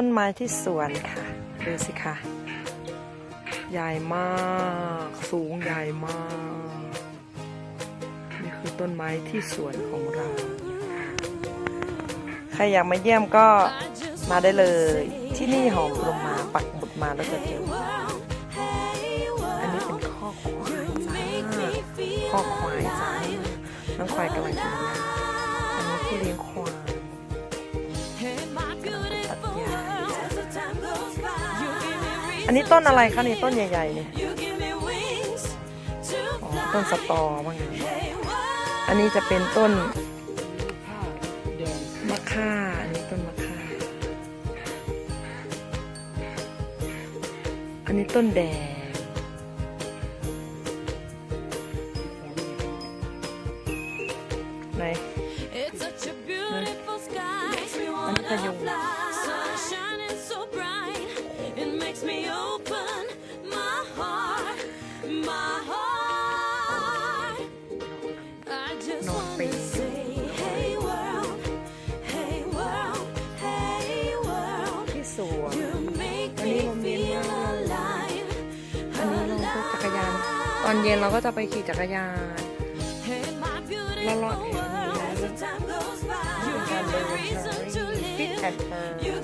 ต้นไม้ที่สวนค่ะ ดูสิค่ะ ใหญ่มาก สูงใหญ่มาก นี่คือต้นไม้ที่สวนของเรา ใครอยากมาเยี่ยมก็มาได้เลย ที่นี่หอมลงมาปักหมุดมาแล้วจะเจออันนี้เป็นข้อควายจ้าข้อควายจ้าน้องควายกำลังกินหญ้าอันนี้ที่เลี้ยงควาย อันนี้ต้นอะไรคะนี่ต้นใหญ่ๆเนี่ยอ๋อต้นสตอว่างั้นอันนี้จะเป็นต้นมะค่าอันนี้ต้นมะค่าอันนี้ต้นแดงไหน It's such a beautiful sky. Makes makes me open my heart, my heart. I just No wanna face. say, hey world, hey world, hey world. ที่สวน You make Ano me yung feel mga- alive, อันนี้เราก็จักรยาน ตอนเย็นเราก็จะไปขี่จักรยาน Hey, my beautiful La la- world. As the time goes by, you การ give เดิ me น reason to ฟิต live. แอนด์เฟิร์ You